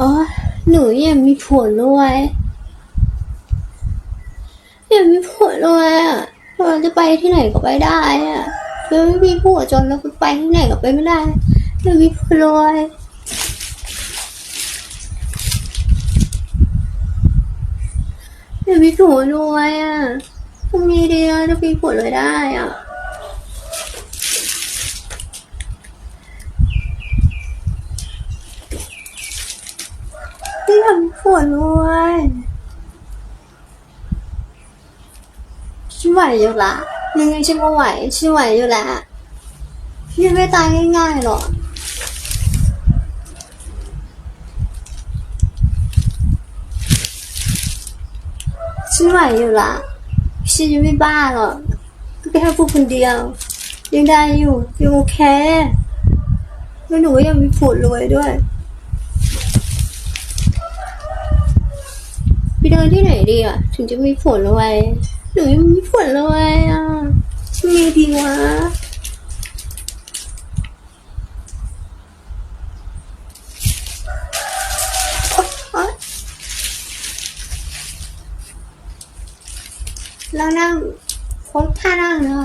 อ๋อ หนูอยากมีผัวรวยอยากมีผัวรวยอะเราจะไปที่ไหนก็ไปได้อะเราไม่มีผัวจนเราไปที่ไหนก็ไปไม่ได้อยามีผัวรวยอยากมีผัวรวยอะทำไงดีอะจะมีผัวรวยได้อะ ที่ทำผัวรวยฉันไหวอยู่ละยังไงฉันก็ไหวฉันไหวอยู่ละยังไม่ตายง่ายๆหรอกฉันไหวอยู่ละฉันยังไม่บ้าหรอกก็แค่พูดคนเดียว ยังได้อยู่ยังโอเคแล้วหนูก็ยังมีผัวรวยด้วย ไป เดินที่ไหนดีอะ ถึงจะมีผลรวยหนูยังม่มีผลรวยอะทำไงดีวะโอ๊ยโอ๊ยแล้วนั่งโพสท่านั่งเหรอ